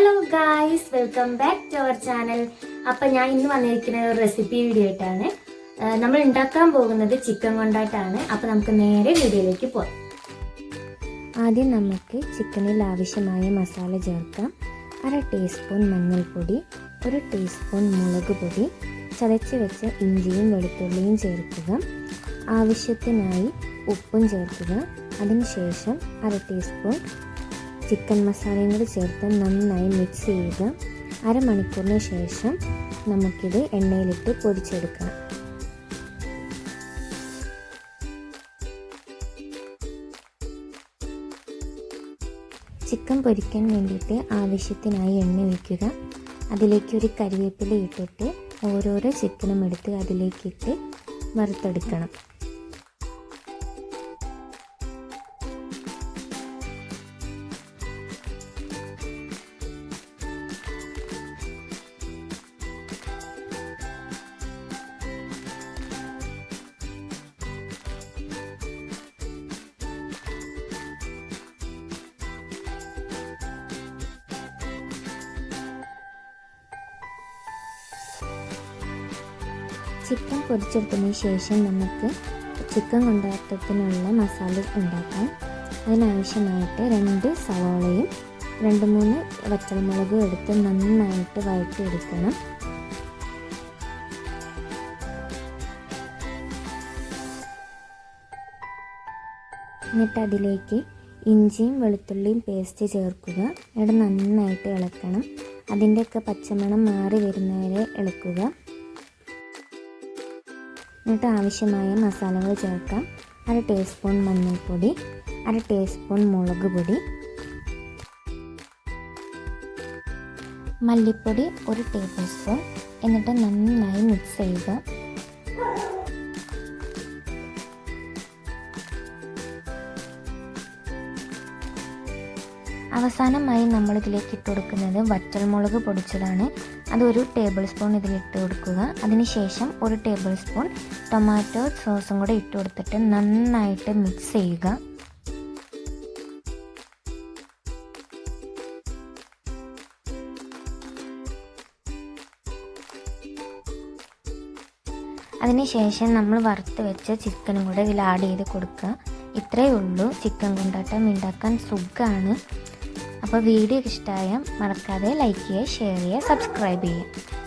Hello guys welcome back to our channel അപ്പം ഞാൻ ഇന്ന് വന്നിരിക്കുന്ന ഒരു റെസിപ്പി വീഡിയോ ആയിട്ടാണ് നമ്മൾ ഉണ്ടാക്കാൻ പോകുന്നത് ചിക്കൻ കൊണ്ടായിട്ടാണ്. അപ്പം നമുക്ക് നേരെ വീഡിയോയിലേക്ക് പോകാം. ആദ്യം നമുക്ക് ചിക്കനിൽ ആവശ്യമായ മസാല ചേർക്കാം. അര ടീസ്പൂൺ മഞ്ഞൾപ്പൊടി ഒരു ടീസ്പൂൺ മുളക് പൊടി ചതച്ച് വെച്ച ഇഞ്ചിയും വെളുത്തുള്ളിയും ചേർക്കുക. ആവശ്യത്തിനായി ഉപ്പും ചേർക്കുക. അതിനുശേഷം അര ടീസ്പൂൺ ചിക്കൻ മസാലയും കൂടി ചേർത്ത് നന്നായി മിക്സ് ചെയ്യുക. അരമണിക്കൂറിന് ശേഷം നമുക്കിത് എണ്ണയിലിട്ട് പൊരിച്ചെടുക്കാം ചിക്കൻ പൊരിക്കാൻ വേണ്ടിയിട്ട് ആവശ്യത്തിനായി എണ്ണ ഒഴിക്കുക. അതിലേക്ക് ഒരു കരിവേപ്പില ഇട്ടിട്ട് ഓരോരോ ചിക്കനും എടുത്ത് അതിലേക്കിട്ട് വറുത്തെടുക്കണം. ചിക്കൻ പൊരിച്ചെടുത്തതിന് ശേഷം നമുക്ക് ചിക്കൻ കൊണ്ടാട്ടത്തിനുള്ള മസാല ഉണ്ടാക്കാം. അതിനാവശ്യമായിട്ട് രണ്ട് സവാളയും രണ്ട് മൂന്ന് വറ്റൽമുളകും എടുത്ത് നന്നായിട്ട് വഴറ്റിയെടുക്കണം. എന്നിട്ട് അതിലേക്ക് ഇഞ്ചിയും വെളുത്തുള്ളിയും പേസ്റ്റ് ചേർക്കുക. എന്നിട്ട് നന്നായിട്ട് ഇളക്കണം. അതിന്റെയൊക്കെ പച്ചമണം മാറി വരുന്നവരെ ഇളക്കുക. എന്നിട്ട് ആവശ്യമായ മസാലകൾ ചേർക്കാം. അര ടീസ്പൂൺ മഞ്ഞൾപ്പൊടി അര ടീസ്പൂൺ മുളക് പൊടി മല്ലിപ്പൊടി ഒരു ടേബിൾ സ്പൂൺ എന്നിട്ട് നന്നായി മിക്സ് ചെയ്യുക. അവസാനമായി നമ്മളിതിലേക്ക് ഇട്ട് കൊടുക്കുന്നത് വറ്റൽമുളക് പൊടിച്ചതാണ്. അതൊരു ടേബിൾ സ്പൂൺ ഇതിലിട്ട് കൊടുക്കുക. അതിനുശേഷം ഒരു ടേബിൾ സ്പൂൺ ടൊമാറ്റോ സോസും കൂടെ ഇട്ട് കൊടുത്തിട്ട് നന്നായിട്ട് മിക്സ് ചെയ്യുക. അതിനുശേഷം നമ്മൾ വറുത്ത് വെച്ച ചിക്കനും കൂടെ ഇതിൽ ആഡ് ചെയ്ത് കൊടുക്കുക. ഇത്രയേ ഉള്ളൂ. ചിക്കൻ കൊണ്ടാട്ടം ഉണ്ടാക്കാൻ സുഖമാണ് അപ്പോൾ വീഡിയോ ഇഷ്ടമായ മറക്കാതെ ലൈക്ക് ചെയ്യുക ഷെയർ ചെയ്യുക സബ്സ്ക്രൈബ് ചെയ്യുക.